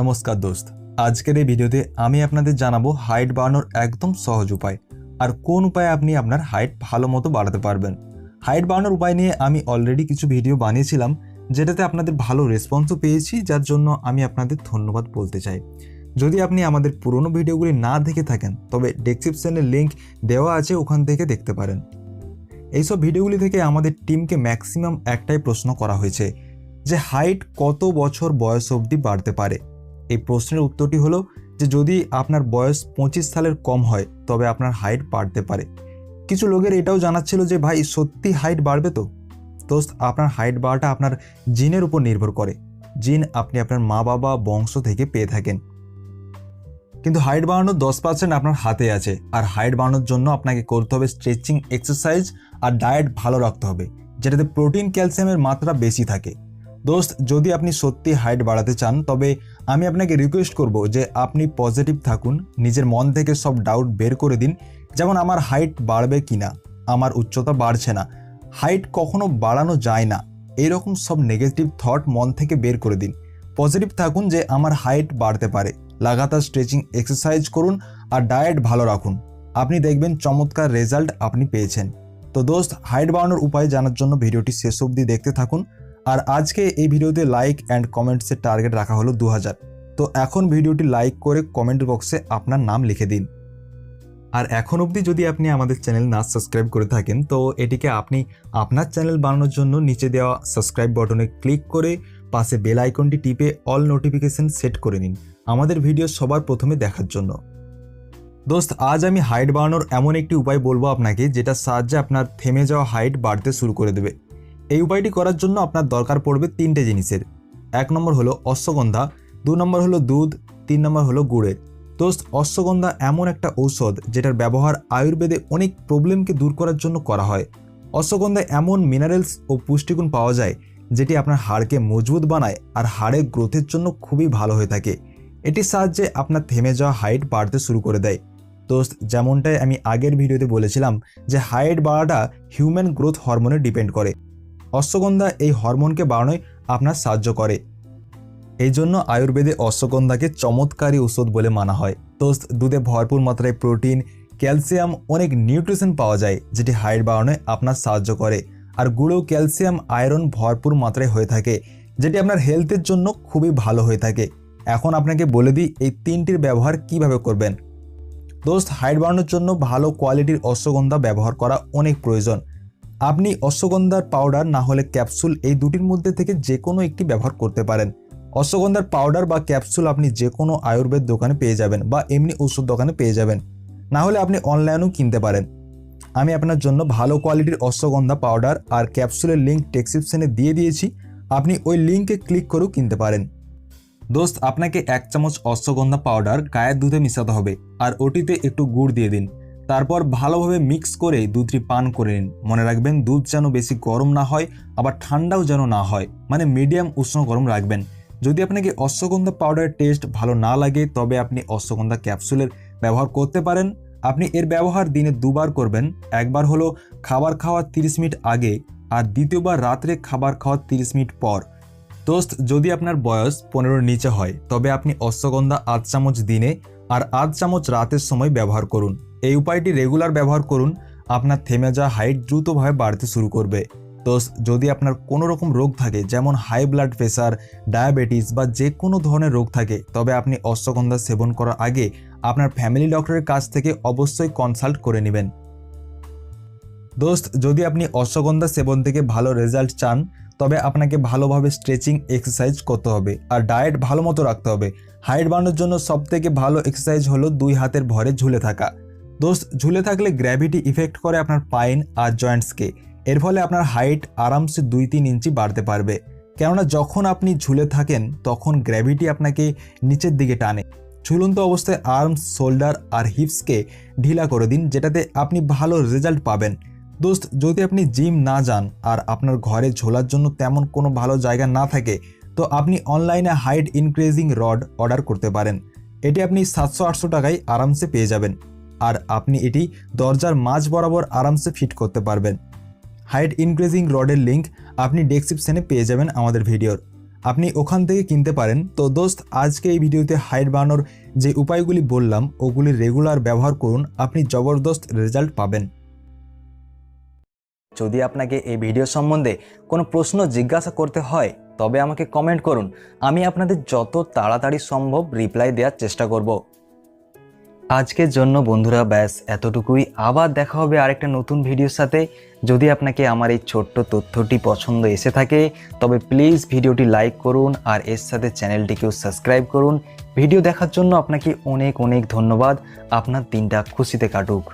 নমস্কার দোস্ত। আজকের এই ভিডিওতে আমি আপনাদের জানাব হাইট বাড়ানোর একদম সহজ উপায় আর কোন উপায়ে আপনি আপনার হাইট ভালো মতো বাড়াতে পারবেন। হাইট বাড়ানোর উপায় নিয়ে আমি অলরেডি কিছু ভিডিও বানিয়েছিলাম, যেটাতে আপনাদের ভালো রেসপন্সও পেয়েছি, যার জন্য আমি আপনাদের ধন্যবাদ বলতে চাই। যদি আপনি আমাদের পুরনো ভিডিওগুলি না দেখে থাকেন, তবে ডেসক্রিপশনের লিঙ্ক দেওয়া আছে, ওখান থেকে দেখতে পারেন। এইসব ভিডিওগুলি থেকে আমাদের টিমকে ম্যাক্সিমাম একটাই প্রশ্ন করা হয়েছে, যে হাইট কত বছর বয়স অবধি বাড়তে পারে? এই প্রশ্নের উত্তরটি হলো যে যদি আপনার বয়স পঁচিশ সালের কম হয়, তবে আপনার হাইট বাড়তে পারে। কিছু লোকের এটাও জানাচ্ছিল যে, ভাই, সত্যি হাইট বাড়বে তো? দোস্ত, আপনার হাইট বাড়াটা আপনার জিনের উপর নির্ভর করে। জিন আপনি আপনার মা বাবা, বংশ থেকে পেয়ে থাকেন। কিন্তু হাইট বাড়ানোর দশ পার্সেন্ট আপনার হাতে আছে, আর হাইট বাড়ানোর জন্য আপনাকে করতে হবে স্ট্রেচিং এক্সারসাইজ আর ডায়েট ভালো রাখতে হবে, যেটাতে প্রোটিন, ক্যালসিয়ামের মাত্রা বেশি থাকে। দোস্ত, যদি আপনি সত্যি হাইট বাড়াতে চান, তবে আমি আপনাকে রিকোয়েস্ট করব যে আপনি পজিটিভ থাকুন, নিজের মন থেকে সব ডাউট বের করে দিন, যেমন আমার হাইট বাড়বে কি না আমার উচ্চতা বাড়ছে না হাইট কখনো বাড়ানো যায় না এইরকম সব নেগেটিভ থট মন থেকে বের করে দিন। পজিটিভ থাকুন যে আমার হাইট বাড়তে পারে, লাগাতার স্ট্রেচিং এক্সারসাইজ করুন আর ডায়েট ভালো রাখুন। আপনি দেখবেন চমৎকার রেজাল্ট আপনি পেয়েছেন। তো দোস্ত হাইট বাড়ানোর উপায় জানার জন্য ভিডিওটি শেষ অবধি দেখতে থাকুন। আর আজকে এই ভিডিওতে লাইক অ্যান্ড কমেন্টসের টার্গেট রাখা হলো দু হাজার তো এখন ভিডিওটি লাইক করে কমেন্ট বক্সে আপনার নাম লিখে দিন। আর এখন অবধি যদি আপনি আমাদের চ্যানেল না সাবস্ক্রাইব করে থাকেন, তো এটিকে আপনি আপনার চ্যানেল বানানোর জন্য নিচে দেওয়া সাবস্ক্রাইব বটনে ক্লিক করে পাশে বেল আইকনটি টিপে অল নোটিফিকেশন সেট করে নিন আমাদের ভিডিও সবার প্রথমে দেখার জন্য। দোস্ত, আজ আমি হাইট বাড়ানোর এমন একটি উপায় বলব আপনাকে যেটা সাহায্যে আপনার থেমে যাওয়া হাইট বাড়তে শুরু করে দেবে। এই উপায়টি করার জন্য আপনার দরকার পড়বে তিনটে জিনিসের। এক নম্বর হলো অশ্বগন্ধা, দু নম্বর হলো দুধ, তিন নম্বর হলো গুড়ের। দোস্ত, অশ্বগন্ধা এমন একটা ঔষধ যেটার ব্যবহার আয়ুর্বেদে অনেক প্রবলেমকে দূর করার জন্য করা হয়। অশ্বগন্ধায় এমন মিনারেলস ও পুষ্টিগুণ পাওয়া যায় যেটি আপনার হাড়কে মজবুত বানায় আর হাড়ের গ্রোথের জন্য খুবই ভালো হয়ে থাকে। এটির সাহায্যে আপনার থেমে যাওয়া হাইট বাড়তে শুরু করে দেয়। দোস্ত, যেমনটাই আমি আগের ভিডিওতে বলেছিলাম যে হাইট বাড়াটা হিউম্যান গ্রোথ হরমোনে ডিপেন্ড করে। অশ্বগন্ধা এই হরমোনকে বাড়ানোয় আপনার সাহায্য করে। এই জন্য আয়ুর্বেদে অশ্বগন্ধাকে চমৎকারী ওষুধ বলে মানা হয়। দোস্ত দুধে ভরপুর মাত্রায় প্রোটিন, ক্যালসিয়াম, অনেক নিউট্রিশন পাওয়া যায়, যেটি হাইট বাড়ানোয় আপনার সাহায্য করে। আর গুঁড়ো ক্যালসিয়াম, আয়রন ভরপুর মাত্রায় হয়ে থাকে, যেটি আপনার হেলথের জন্য খুবই ভালো হয়ে থাকে। এখন আপনাকে বলে দিই, এই তিনটির ব্যবহার কীভাবে করবেন। দোস্ত হাইট বাড়ানোর জন্য ভালো কোয়ালিটির অশ্বগন্ধা ব্যবহার করা অনেক প্রয়োজন। আপনি অশ্বগন্ধার পাউডার না হলে ক্যাপসুল এই দুটির মধ্যে থেকে যে কোনো একটি ব্যবহার করতে পারেন। অশ্বগন্ধার পাউডার বা ক্যাপসুল আপনি যে কোনো আয়ুর্বেদ দোকানে পেয়ে যাবেন বা এমনি ওষুধ দোকানে পেয়ে যাবেন। না হলে আপনি অনলাইনেও কিনতে পারেন। আমি আপনার জন্য ভালো কোয়ালিটির অশ্বগন্ধা পাউডার আর ক্যাপসুলের লিঙ্ক ডেসক্রিপশনে দিয়ে দিয়েছি। আপনি ওই লিঙ্কে ক্লিক করেও কিনতে পারেন। দোস্ত, আপনাকে এক চামচ অশ্বগন্ধা পাউডার গায়ের দুধে মিশাতে হবে আর ওটিতে একটু গুড় দিয়ে দিন। তারপর ভালোভাবে মিক্স করে দুধটি পান করে নিন। মনে রাখবেন দুধ যেন বেশি গরম না হয়, আবার ঠান্ডাও যেন না হয়। মানে মিডিয়াম উষ্ণ গরম রাখবেন। যদি আপনাকে অশ্বগন্ধা পাউডারের টেস্ট ভালো না লাগে, তবে আপনি অশ্বগন্ধা ক্যাপসুলের ব্যবহার করতে পারেন। আপনি এর ব্যবহার দিনে দুবার করবেন। একবার হলো খাবার খাওয়ার তিরিশ মিনিট আগে আর দ্বিতীয়বার রাত্রে খাবার খাওয়ার তিরিশ মিনিট পর। দোস্ত, যদি আপনার বয়স পনেরোর নিচে হয়, তবে আপনি অশ্বগন্ধা আধ চামচ দিনে আর আধ চামচ রাতের সময় ব্যবহার করুন। এই উপায়টি রেগুলার ব্যবহার করুন। আপনার থেমে যাওয়া হাইট দ্রুতভাবে বাড়তে শুরু করবে। তো যদি আপনার কোনো রকম রোগ থাকে, যেমন হাই ব্লাড প্রেশার ডায়াবেটিস বা যে কোনো ধরনের রোগ থাকে, তবে আপনি অশ্বগন্ধা সেবন করার আগে আপনার ফ্যামিলি ডক্টরের কাছ থেকে অবশ্যই কনসাল্ট করে নেবেন। দোস্ত যদি আপনি অশ্বগন্ধা সেবন থেকে ভালো রেজাল্ট চান, তবে আপনাকে ভালোভাবে স্ট্রেচিং এক্সারসাইজ করতে হবে। আর ডায়েট ভালো মতো রাখতে হবে। হাইট বাড়ানোর জন্য সবথেকে ভালো এক্সারসাইজ হলো দুই হাতের ভরে ঝুলে থাকা। দোস্ত, ঝুলে থাকলে গ্র্যাভিটি ইফেক্ট করে আপনার পাইন আর জয়েন্টসকে। এর ফলে আপনার হাইট আরামসে দুই তিন ইঞ্চি বাড়তে পারবে। কেননা যখন আপনি ঝুলে থাকেন, তখন গ্র্যাভিটি আপনাকে নিচের দিকে টানে। ঝুলন্ত অবস্থায় আর্মস শোল্ডার আর হিপসকে ঢিলা করে দিন, যেটাতে আপনি ভালো রেজাল্ট পাবেন। দোস্ত, যদি আপনি জিম না যান আর আপনার ঘরে ঝোলার জন্য তেমন কোনো ভালো জায়গা না থাকে, তো আপনি অনলাইনে হাইট ইনক্রিজিং রড অর্ডার করতে পারেন। এটি আপনি সাতশো আটশো টাকায় আরামসে পেয়ে যাবেন। আর আপনি এটি দরজার মাঝ বরাবর আরামসে ফিট করতে পারবেন। হাইট ইনক্রিজিং রডের লিঙ্ক আপনি ডেসক্রিপশনে পেয়ে যাবেন আমাদের ভিডিওর। আপনি ওখান থেকে কিনতে পারেন। তো দোস্ত, আজকে এই ভিডিওতে হাইট বাড়ানোর যে উপায়গুলি বললাম, ওগুলি রেগুলার ব্যবহার করুন, আপনি জবরদস্ত রেজাল্ট পাবেন। যদি আপনাকে এই ভিডিও সম্বন্ধে কোনো প্রশ্ন জিজ্ঞাসা করতে হয়, তবে আমাকে কমেন্ট করুন। আমি আপনাদের যত তাড়াতাড়ি সম্ভব রিপ্লাই দেওয়ার চেষ্টা করব। আজকের জন্য বন্ধুরা, ব্যাস, এতটুকুই। আবার দেখা হবে আরেকটা নতুন ভিডিওর সাথে। যদি আপনাকে আমার এই ছোট্ট তথ্যটি পছন্দ এসে থাকে, তবে প্লিজ ভিডিওটি লাইক করুন আর এর সাথে চ্যানেলটিকেও সাবস্ক্রাইব করুন। ভিডিও দেখার জন্য আপনাকে অনেক অনেক ধন্যবাদ। আপনার দিনটা খুশিতে কাটুক।